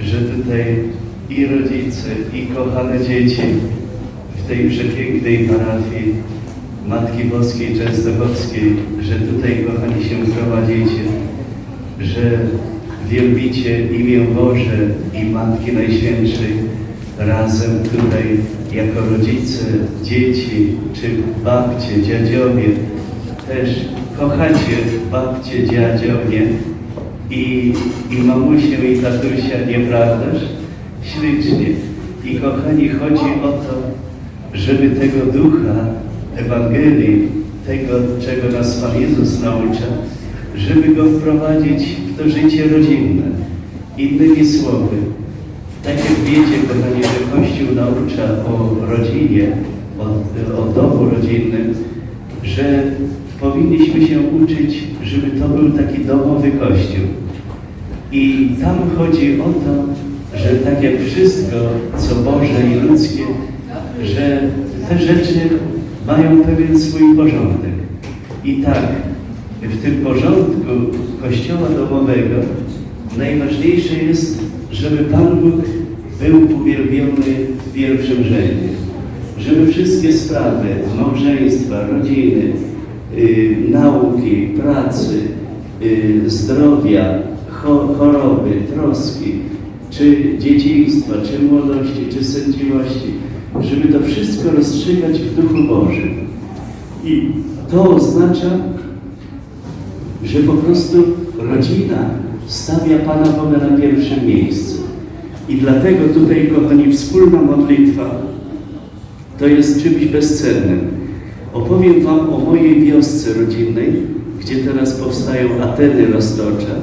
że tutaj i rodzice, i kochane dzieci w tej przepięknej parafii Matki Boskiej Częstochowskiej, że tutaj, kochani, się prowadzicie, że wielbicie imię Boże i Matki Najświętszej razem tutaj jako rodzice, dzieci, czy babcie, dziadziowie, też kochacie babcie, dziadziowie i, i mamusię i tatusia, nieprawdaż? Ślicznie. I kochani, chodzi o to, żeby tego ducha Ewangelii, tego, czego nas Pan Jezus naucza, żeby go wprowadzić w to życie rodzinne. Innymi słowy, tak jak wiecie, kochani, że Kościół naucza o rodzinie, o, o domu rodzinnym, że powinniśmy się uczyć, żeby to był taki domowy Kościół. I tam chodzi o to, że tak jak wszystko, co Boże i ludzkie, że te rzeczy mają pewien swój porządek. I tak, w tym porządku Kościoła domowego najważniejsze jest, żeby Pan Bóg był uwielbiony w pierwszym rzędzie. Żeby wszystkie sprawy małżeństwa, rodziny, y, nauki, pracy, y, zdrowia, choroby, troski, czy dzieciństwa, czy młodości, czy sędziwości, żeby to wszystko rozstrzygać w Duchu Bożym. I to oznacza, że po prostu rodzina stawia Pana Boga na pierwszym miejscu. I dlatego tutaj, kochani, wspólna modlitwa to jest czymś bezcennym. Opowiem Wam o mojej wiosce rodzinnej, gdzie teraz powstają Ateny Roztocza,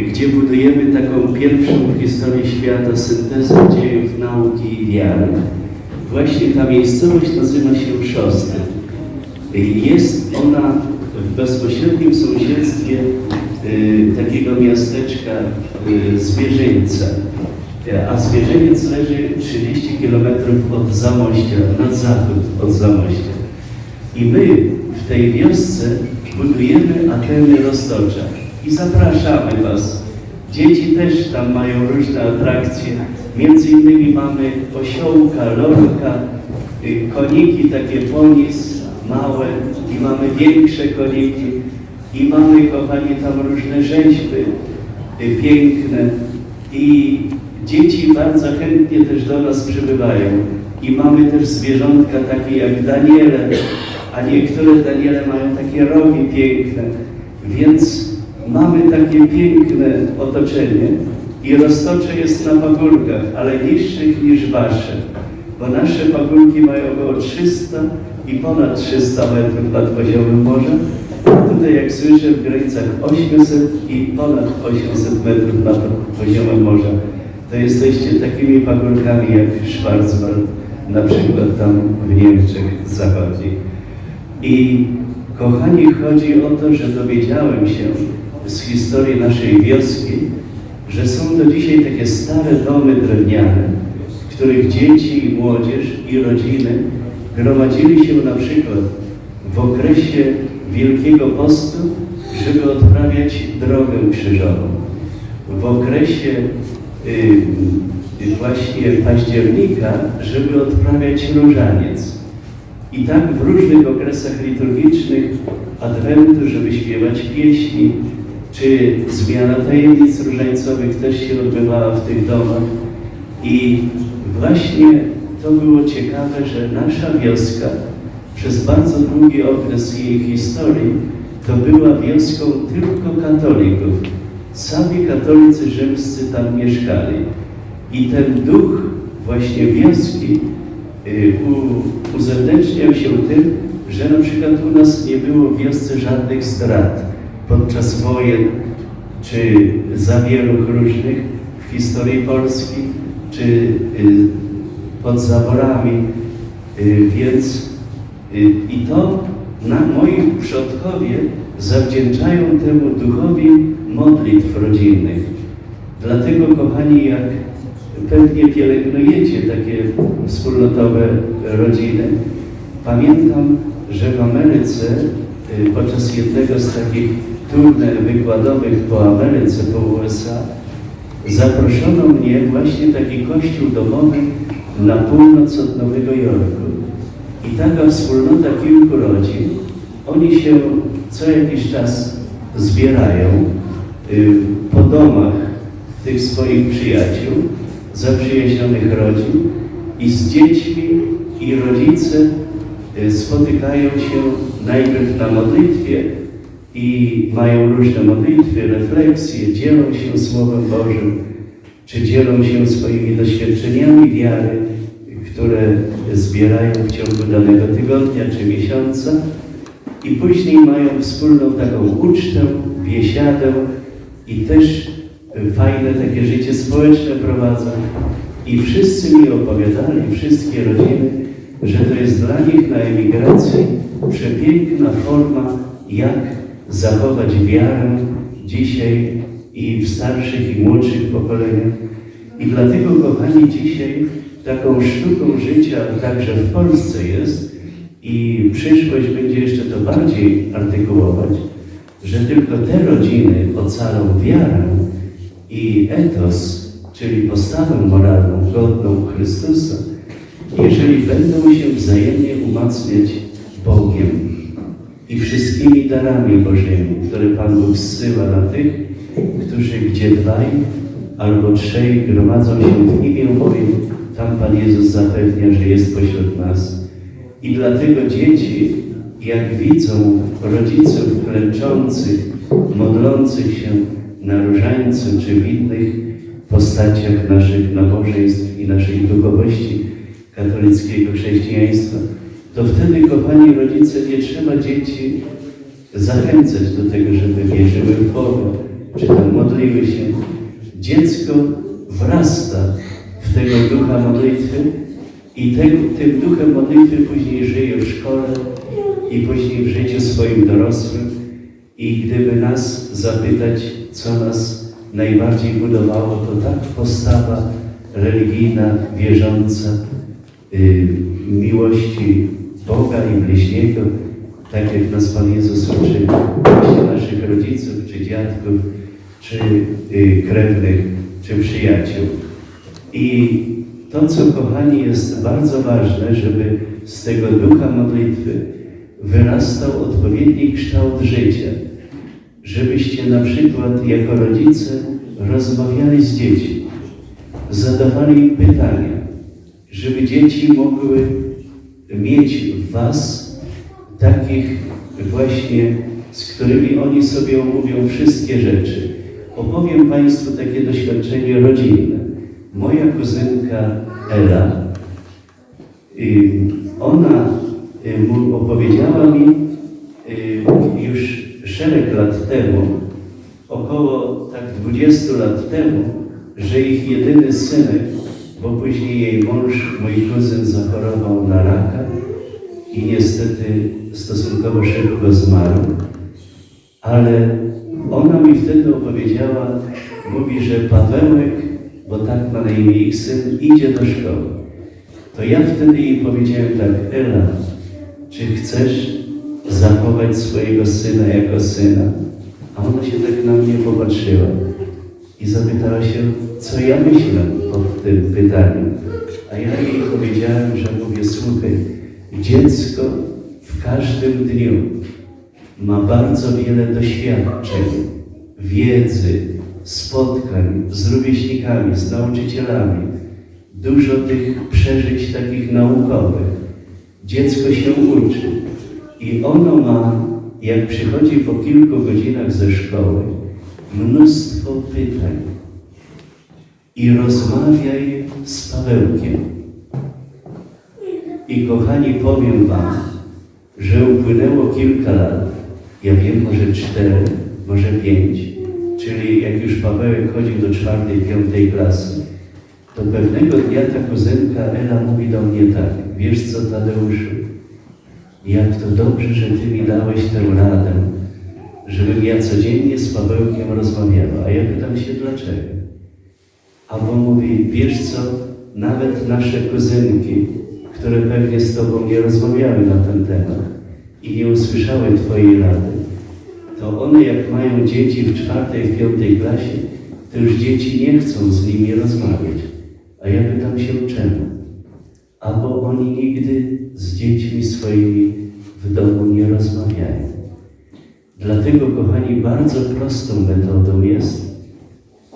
gdzie budujemy taką pierwszą w historii świata syntezę dziejów nauki i wiary. Właśnie ta miejscowość nazywa się Szosty. Jest ona w bezpośrednim sąsiedztwie y, takiego miasteczka y, Zwierzyńca. A Zwierzyniec leży 30 km od Zamościa, na zachód od Zamościa. I my w tej wiosce budujemy Ateny Roztocza i zapraszamy Was. Dzieci też tam mają różne atrakcje. Między innymi mamy osiołka, lorka, y, koniki takie ponis małe i mamy większe koniki i mamy, kochani, tam różne rzeźby y, piękne i dzieci bardzo chętnie też do nas przybywają. I mamy też zwierzątka takie jak Daniele, a niektóre Daniele mają takie rogi piękne, więc mamy takie piękne otoczenie i roztocze jest na pagórkach, ale niższych niż wasze, bo nasze pagórki mają około 300 i ponad 300 metrów nad poziomem morza. Tutaj, jak słyszę, w granicach 800 i ponad 800 metrów nad poziomem morza. To jesteście takimi pagórkami jak Schwarzwald, na przykład tam w Niemczech zachodzi. I kochani, chodzi o to, że dowiedziałem się z historii naszej wioski, że są do dzisiaj takie stare domy drewniane, w których dzieci i młodzież i rodziny gromadzili się na przykład w okresie Wielkiego Postu, żeby odprawiać drogę krzyżową. W okresie y, właśnie października, żeby odprawiać różaniec. I tak w różnych okresach liturgicznych Adwentu, żeby śpiewać pieśni, czy zmiana tajemnic różańcowych też się odbywała w tych domach. I właśnie to było ciekawe, że nasza wioska przez bardzo długi okres jej historii to była wioską tylko katolików. Sami katolicy rzymscy tam mieszkali. I ten duch właśnie wioski y, uzewnętrzniał się tym, że na przykład u nas nie było w wiosce żadnych zdrad podczas wojen, czy zawieruch różnych w historii Polski, czy y, pod zaborami. Y, więc y, i to na moi przodkowie zawdzięczają temu duchowi modlitw rodzinnych. Dlatego, kochani, jak pewnie pielęgnujecie takie wspólnotowe rodziny, pamiętam, że w Ameryce podczas jednego z takich turne wykładowych po Ameryce, po USA, zaproszono mnie właśnie taki kościół domowy na północ od Nowego Jorku. I taka wspólnota kilku rodzin, oni się co jakiś czas zbierają y, po domach tych swoich przyjaciół, zaprzyjaźnionych rodzin i z dziećmi i rodzice y, spotykają się najpierw na modlitwie i mają różne modlitwy, refleksje, dzielą się Słowem Bożym, czy dzielą się swoimi doświadczeniami wiary, które zbierają w ciągu danego tygodnia czy miesiąca i później mają wspólną taką ucztę, biesiadę i też fajne takie życie społeczne prowadzą. I wszyscy mi opowiadali, wszystkie rodziny, że to jest dla nich na emigracji przepiękna forma, jak zachować wiarę dzisiaj i w starszych i młodszych pokoleniach. I dlatego, kochani, dzisiaj taką sztuką życia także w Polsce jest i przyszłość będzie jeszcze to bardziej artykułować, że tylko te rodziny ocalą wiarę i etos, czyli postawę moralną godną Chrystusa, jeżeli będą się wzajemnie umacniać Bogiem i wszystkimi darami Bożymi, które Pan Bóg zsyła na tych, którzy gdzie dwaj albo trzej gromadzą się w imię moim, tam Pan Jezus zapewnia, że jest pośród nas. I dlatego dzieci, jak widzą rodziców klęczących, modlących się na różańcu czy w innych postaciach naszych nabożeństw i naszej duchowości katolickiego chrześcijaństwa, to wtedy, kochani rodzice, nie trzeba dzieci zachęcać do tego, żeby wierzyły w Boga, czy tam modliły się. Dziecko wrasta w tego ducha modlitwy i te, tym duchem modlitwy później żyje w szkole i później w życiu swoim dorosłym. I gdyby nas zapytać, co nas najbardziej budowało, to tak postawa religijna, wierząca, y, miłości Boga i bliźniego, tak jak nas Pan Jezus uczy, właśnie naszych rodziców, czy dziadków, czy y, krewnych, czy przyjaciół. I to, co kochani, jest bardzo ważne, żeby z tego ducha modlitwy wyrastał odpowiedni kształt życia. Żebyście na przykład jako rodzice rozmawiali z dziećmi, zadawali im pytania, żeby dzieci mogły mieć w Was takich właśnie, z którymi oni sobie omówią wszystkie rzeczy. Opowiem Państwu takie doświadczenie rodzinne. Moja kuzynka Ela, y, ona y, opowiedziała mi y, już szereg lat temu, około tak 20 lat temu, że ich jedyny synek, bo później jej mąż, mój kuzyn, zachorował na raka i niestety stosunkowo szybko zmarł. Ale ona mi wtedy opowiedziała, mówi, że Pawełek, bo tak ma na imię ich syn, idzie do szkoły. To ja wtedy jej powiedziałem tak, Ela, czy chcesz zachować swojego syna jako syna? A ona się tak na mnie popatrzyła i zapytała się, co ja myślę o tym pytaniu. A ja jej powiedziałem, że mówię, słuchaj, dziecko w każdym dniu ma bardzo wiele doświadczeń, wiedzy, spotkań z rówieśnikami, z nauczycielami, dużo tych przeżyć takich naukowych. Dziecko się uczy i ono ma, jak przychodzi po kilku godzinach ze szkoły, mnóstwo pytań i rozmawiaj z Pawełkiem. I kochani, powiem Wam, że upłynęło kilka lat, ja wiem, może cztery, może pięć, czyli jak już Pawełek chodził do czwartej, piątej klasy, to pewnego dnia ta kuzynka Ela mówi do mnie tak, wiesz co Tadeuszu, jak to dobrze, że Ty mi dałeś tę radę, żebym ja codziennie z Pawełkiem rozmawiała. A ja pytam się dlaczego. Albo mówi, wiesz co, nawet nasze kuzynki, które pewnie z Tobą nie rozmawiały na ten temat i nie usłyszały Twojej rady, to one jak mają dzieci w czwartej, piątej klasie, to już dzieci nie chcą z nimi rozmawiać. A ja pytam się czemu? Albo oni nigdy z dziećmi swoimi w domu nie rozmawiają. Dlatego, kochani, bardzo prostą metodą jest,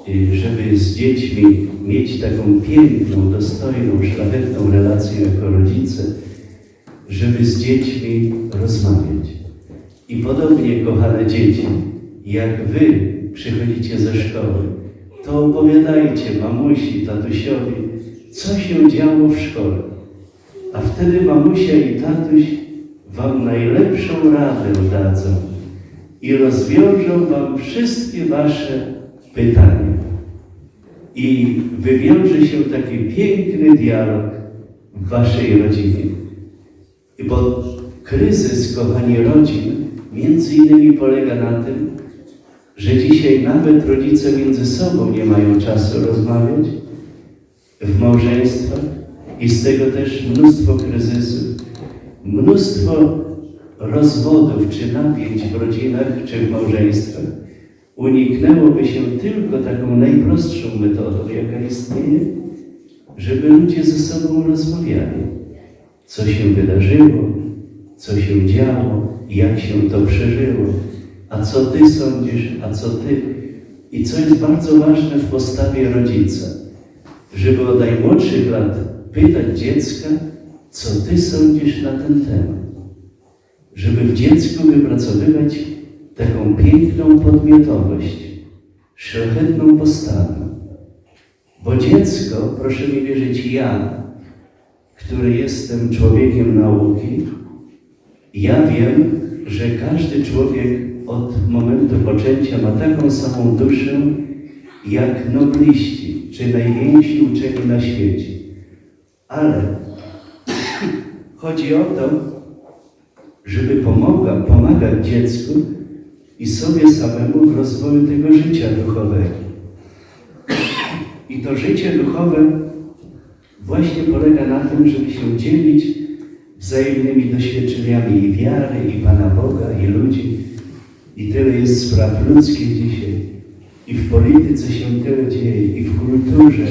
y, żeby z dziećmi mieć taką piękną, dostojną, szlachetną relację jako rodzice, żeby z dziećmi rozmawiać. I podobnie, kochane dzieci, jak wy przychodzicie ze szkoły, to opowiadajcie mamusi, tatusiowi, co się działo w szkole. A wtedy mamusia i tatuś wam najlepszą radę dadzą i rozwiążą wam wszystkie wasze pytania. I wywiąże się taki piękny dialog w waszej rodzinie. Bo kryzys, kochani, rodzin między innymi polega na tym, że dzisiaj nawet rodzice między sobą nie mają czasu rozmawiać w małżeństwach i z tego też mnóstwo kryzysów, mnóstwo rozwodów czy napięć w rodzinach czy w małżeństwach uniknęłoby się tylko taką najprostszą metodą, jaka istnieje, żeby ludzie ze sobą rozmawiali. Co się wydarzyło, co się działo, jak się to przeżyło, a co ty sądzisz, a co ty. I co jest bardzo ważne w postawie rodzica, żeby od najmłodszych lat pytać dziecka, co ty sądzisz na ten temat. Żeby w dziecku wypracowywać taką piękną podmiotowość, szlachetną postawę. Bo dziecko, proszę mi wierzyć, ja, który jestem człowiekiem nauki, ja wiem, że każdy człowiek od momentu poczęcia ma taką samą duszę, jak nobliści, czy najwięksi uczeni na świecie. Ale chodzi o to, żeby pomaga, pomagać dziecku i sobie samemu w rozwoju tego życia duchowego. I to życie duchowe właśnie polega na tym, żeby się dzielić wzajemnymi doświadczeniami i wiary, i Pana Boga, i ludzi. I tyle jest spraw ludzkich dzisiaj. I w polityce się tyle dzieje, i w kulturze,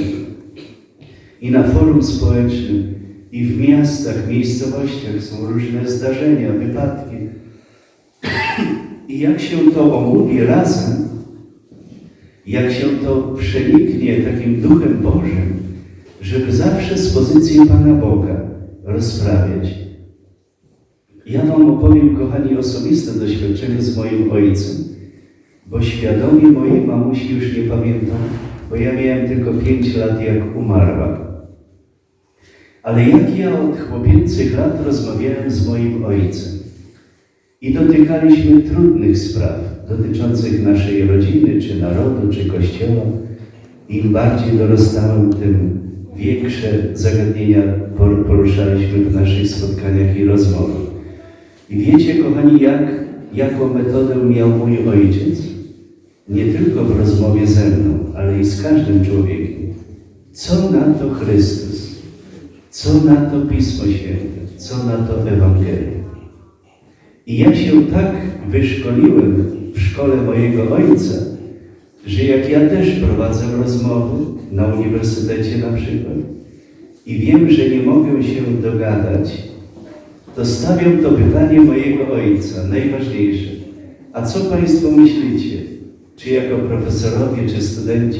i na forum społecznym, i w miastach, miejscowościach są różne zdarzenia, wypadki. I jak się to omówi razem, jak się to przeniknie takim duchem Bożym, żeby zawsze z pozycji Pana Boga rozprawiać. Ja Wam opowiem, kochani, osobiste doświadczenie z moim ojcem, bo świadomie mojej mamusi już nie pamiętam, bo ja miałem tylko pięć lat, jak umarła. Ale jak ja od chłopięcych lat rozmawiałem z moim ojcem i dotykaliśmy trudnych spraw dotyczących naszej rodziny, czy narodu, czy kościoła, im bardziej dorastałem, tym większe zagadnienia poruszaliśmy w naszych spotkaniach i rozmowach. I wiecie, kochani, jak, jaką metodę miał mój ojciec? Nie tylko w rozmowie ze mną, ale i z każdym człowiekiem. Co na to Chrystus? Co na to Pismo Święte? Co na to Ewangelia? I ja się tak wyszkoliłem w szkole mojego ojca, że jak ja też prowadzę rozmowy na uniwersytecie na przykład i wiem, że nie mogę się dogadać, to stawiam to pytanie mojego ojca, najważniejsze. A co Państwo myślicie? Czy jako profesorowie, czy studenci?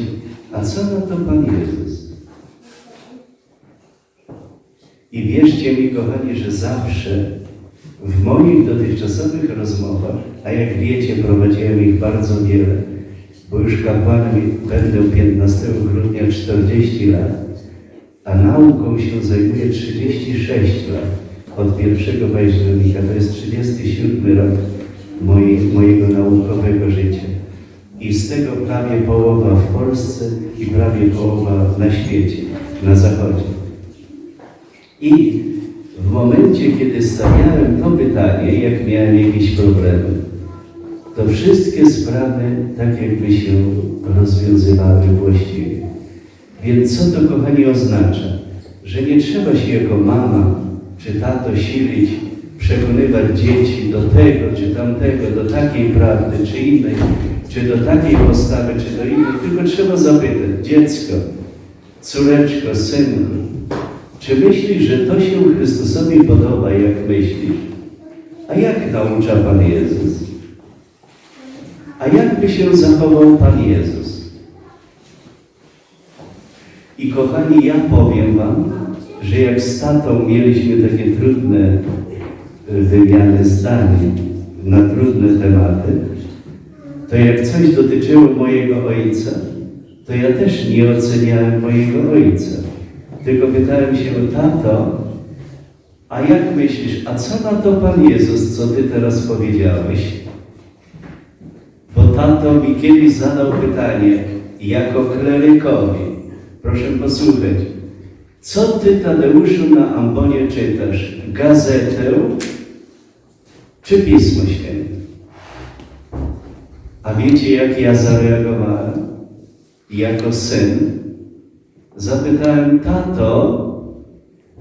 A co na to Pan Jezus? I wierzcie mi, kochani, że zawsze w moich dotychczasowych rozmowach, a jak wiecie, prowadziłem ich bardzo wiele, bo już kapłanem będę 15 grudnia 40 lat, a nauką się zajmuję 36 lat od 1 października, to jest 37 rok mojej, mojego naukowego życia. I z tego prawie połowa w Polsce i prawie połowa na świecie, na Zachodzie. I w momencie, kiedy stawiałem to pytanie, jak miałem jakieś problemy, to wszystkie sprawy tak jakby się rozwiązywały właściwie. Więc co to, kochani, oznacza? Że nie trzeba się jako mama czy tato silić, przekonywać dzieci do tego czy tamtego, do takiej prawdy czy innej, czy do takiej postawy, czy do innej, tylko trzeba zapytać, dziecko, córeczko, synku, czy myślisz, że to się Chrystusowi podoba, jak myślisz? A jak naucza Pan Jezus? A jak by się zachował Pan Jezus? I kochani, ja powiem Wam, że jak z tatą mieliśmy takie trudne y, wymiany zdań na trudne tematy, to jak coś dotyczyło mojego ojca, to ja też nie oceniałem mojego ojca. Tylko pytałem się, tato, a jak myślisz, a co na to Pan Jezus, co Ty teraz powiedziałeś? Bo tato mi kiedyś zadał pytanie, jako klerykowi, proszę posłuchać, co Ty, Tadeuszu, na ambonie czytasz? Gazetę czy Pismo Święte? A wiecie, jak ja zareagowałem? Jako syn zapytałem, tato,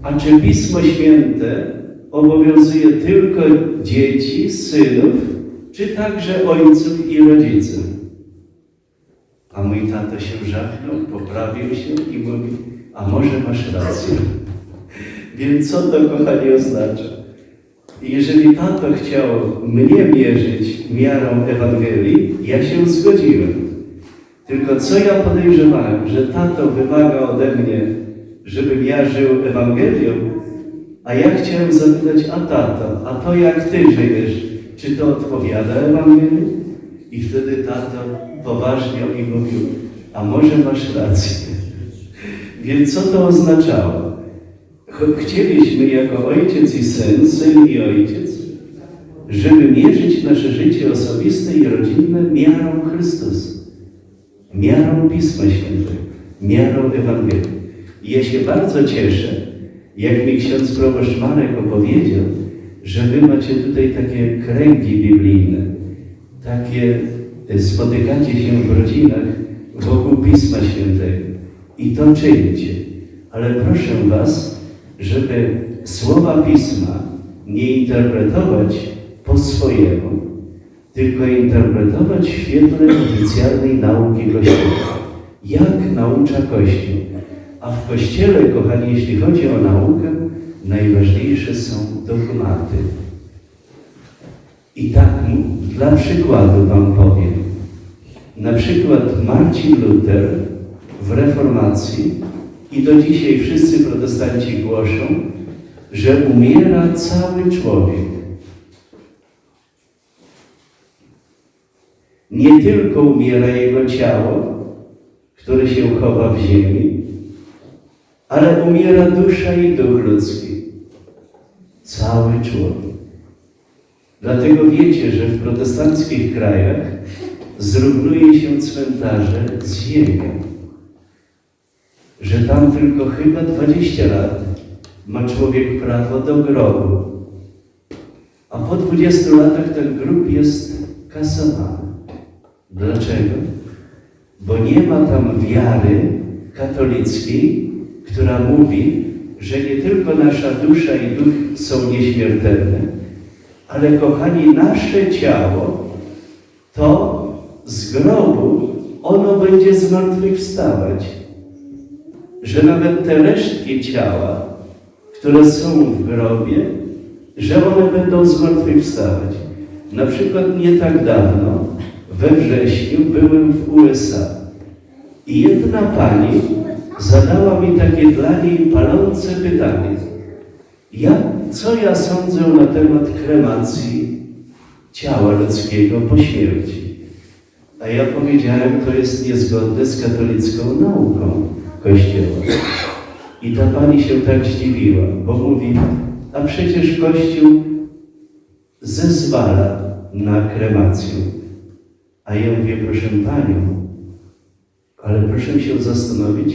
a czy Pismo Święte obowiązuje tylko dzieci, synów, czy także ojców i rodziców? A mój tato się żachnął, poprawił się i mówi, a może masz rację. Więc co to, kochani, oznacza? Jeżeli tato chciał mnie mierzyć miarą Ewangelii, ja się zgodziłem. Tylko co ja podejrzewałem, że tato wymaga ode mnie, żebym ja żył Ewangelią, a ja chciałem zapytać, a tato, a to jak ty żyjesz, czy to odpowiada Ewangelii? I wtedy tato poważnie mi mówił, a może masz rację. Więc co to oznaczało? Ch- Chcieliśmy jako ojciec i syn, syn i ojciec, żeby mierzyć nasze życie osobiste i rodzinne miarą Chrystusa, miarą Pisma Świętego, miarą Ewangelii. I ja się bardzo cieszę, jak mi ksiądz proboszcz Marek opowiedział, że wy macie tutaj takie kręgi biblijne, takie e, spotykacie się w rodzinach wokół Pisma Świętego. I to czynicie. Ale proszę was, żeby słowa Pisma nie interpretować po swojemu, tylko interpretować w świetle oficjalnej nauki Kościoła. Jak naucza Kościół? A w Kościele, kochani, jeśli chodzi o naukę, najważniejsze są dogmaty. I tak dla przykładu Wam powiem. Na przykład Marcin Luther w reformacji i do dzisiaj wszyscy protestanci głoszą, że umiera cały człowiek. Nie tylko umiera jego ciało, które się chowa w ziemi, ale umiera dusza i duch ludzki. Cały człowiek. Dlatego wiecie, że w protestanckich krajach zrównuje się cmentarze z ziemią. Że tam tylko chyba 20 lat ma człowiek prawo do grobu. A po 20 latach ten grób jest kasowany. Dlaczego? Bo nie ma tam wiary katolickiej, która mówi, że nie tylko nasza dusza i duch są nieśmiertelne, ale kochani, nasze ciało to z grobu ono będzie zmartwychwstawać. Że nawet te resztki ciała, które są w grobie, że one będą zmartwychwstawać. Na przykład nie tak dawno, we wrześniu, byłem w USA i jedna pani zadała mi takie dla niej palące pytanie. Ja, co ja sądzę na temat kremacji ciała ludzkiego po śmierci? A ja powiedziałem, to jest niezgodne z katolicką nauką Kościoła. I ta pani się tak zdziwiła, bo mówi, a przecież Kościół zezwala na kremację. A ja mówię, proszę Panią, ale proszę się zastanowić,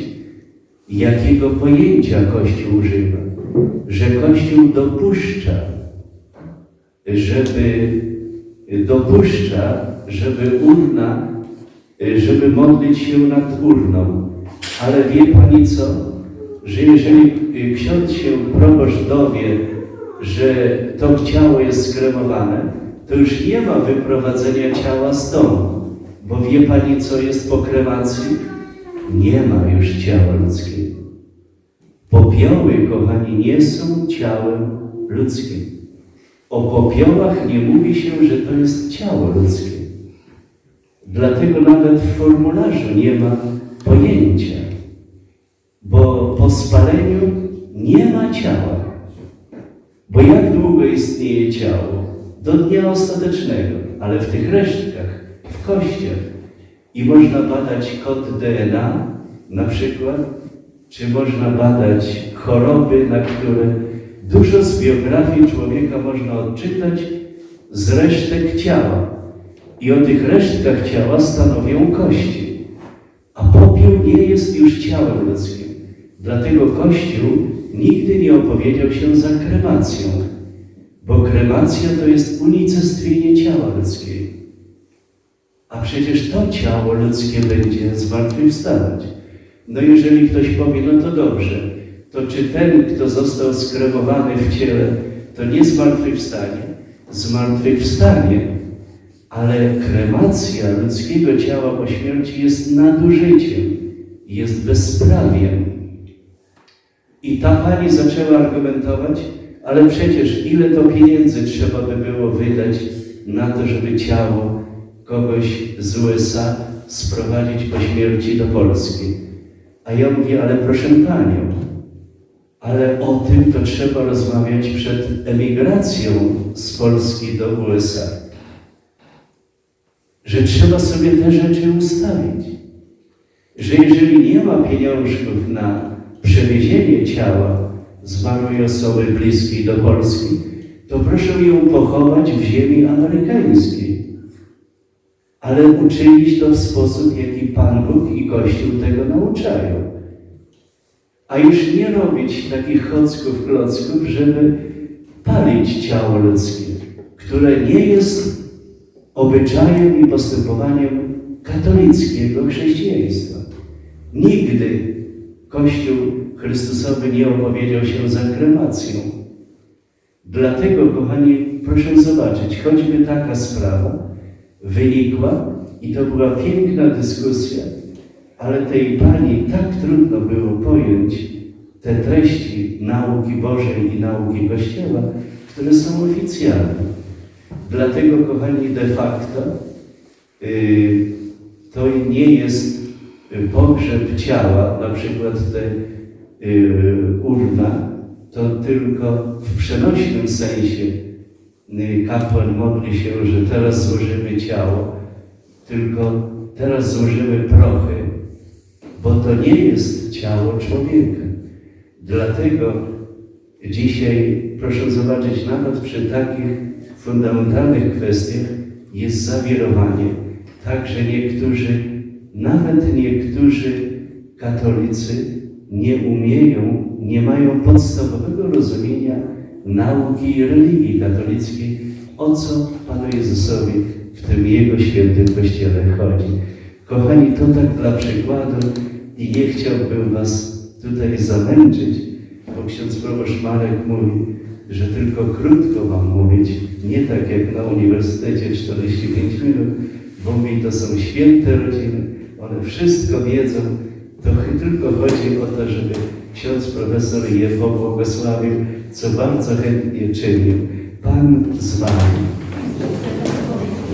jakiego pojęcia Kościół używa. Że Kościół dopuszcza, żeby dopuszcza, żeby urna, żeby modlić się nad urną. Ale wie Pani co? Że jeżeli ksiądz się proboszcz dowie, że to ciało jest skremowane, to już nie ma wyprowadzenia ciała z domu, Bo wie Pani, co jest po kremacji? Nie ma już ciała ludzkiego. Popioły, kochani, nie są ciałem ludzkim. O popiołach nie mówi się, że to jest ciało ludzkie. Dlatego nawet w formularzu nie ma pojęcia, bo po spaleniu nie ma ciała. Bo jak długo istnieje ciało? Do dnia ostatecznego, ale w tych resztkach, w kościach. I można badać kod DNA na przykład, czy można badać choroby, na które dużo z biografii człowieka można odczytać z resztek ciała. I o tych resztkach ciała stanowią kości. A popiół nie jest już ciałem ludzkim. Dlatego Kościół nigdy nie opowiedział się za kremacją, kremacja to jest unicestwienie ciała ludzkiego. A przecież to ciało ludzkie będzie zmartwychwstawać. No jeżeli ktoś powie, no to dobrze, to czy ten, kto został skremowany w ciele, to nie zmartwychwstanie? Zmartwychwstanie, ale kremacja ludzkiego ciała po śmierci jest nadużyciem, jest bezprawiem. I ta pani zaczęła argumentować, ale przecież ile to pieniędzy trzeba by było wydać na to, żeby ciało kogoś z USA sprowadzić po śmierci do Polski. A ja mówię, ale proszę panią, ale o tym to trzeba rozmawiać przed emigracją z Polski do USA. Że trzeba sobie te rzeczy ustawić. Że jeżeli nie ma pieniążków na przewiezienie ciała zmarłej osoby bliskiej do Polski, to proszę ją pochować w ziemi amerykańskiej. Ale uczynić to w sposób, jaki Pan Bóg i Kościół tego nauczają. A już nie robić takich chocków, klocków, żeby palić ciało ludzkie, które nie jest obyczajem i postępowaniem katolickiego chrześcijaństwa. Nigdy Kościół Chrystusowy nie opowiedział się za kremacją. Dlatego, kochani, proszę zobaczyć, choćby taka sprawa wynikła i to była piękna dyskusja, ale tej pani tak trudno było pojąć te treści nauki Bożej i nauki Kościoła, które są oficjalne. Dlatego, kochani, de facto yy, to nie jest pogrzeb ciała, na przykład te urna, to tylko w przenośnym sensie yy, kapłan modli się, że teraz złożymy ciało, tylko teraz złożymy prochy, bo to nie jest ciało człowieka. Dlatego dzisiaj, proszę zobaczyć, nawet przy takich fundamentalnych kwestiach jest zawirowanie. Także niektórzy, nawet niektórzy katolicy nie umieją, nie mają podstawowego rozumienia nauki i religii katolickiej, o co Panu Jezusowi w tym Jego świętym Kościele chodzi. Kochani, to tak dla przykładu i nie chciałbym Was tutaj zamęczyć, bo ksiądz proboszcz Marek mówi, że tylko krótko mam mówić, nie tak jak na uniwersytecie 45 minut, bo mi to są święte rodziny, one wszystko wiedzą, to tylko chodzi o to, żeby ksiądz profesor je pobłogosławił, co bardzo chętnie czynił. Pan z Wami.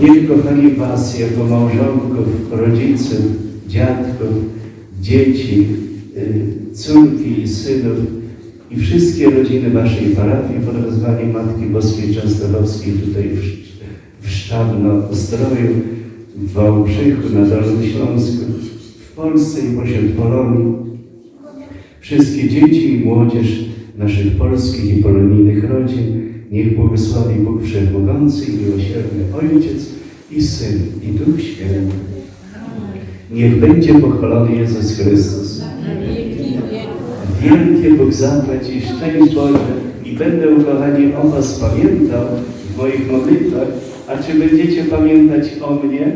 Niech kochani Was jako małżonków, rodziców, dziadków, dzieci, y, córki i synów i wszystkie rodziny Waszej parafii pod wezwaniem Matki Boskiej Częstochowskiej tutaj w, w Szczawno-Zdroju, w Wałbrzychu, na Dolnym Śląsku, w Polsce i pośród Polonii. Wszystkie dzieci i młodzież naszych polskich i polonijnych rodzin niech błogosławi Bóg Wszechmogący i Miłosierny Ojciec i Syn i Duch Święty. Niech będzie pochwalony Jezus Chrystus. Wielkie Bóg zapłać i szczęść Boże i będę, ukochani, o Was pamiętał w moich modlitwach, a czy będziecie pamiętać o mnie?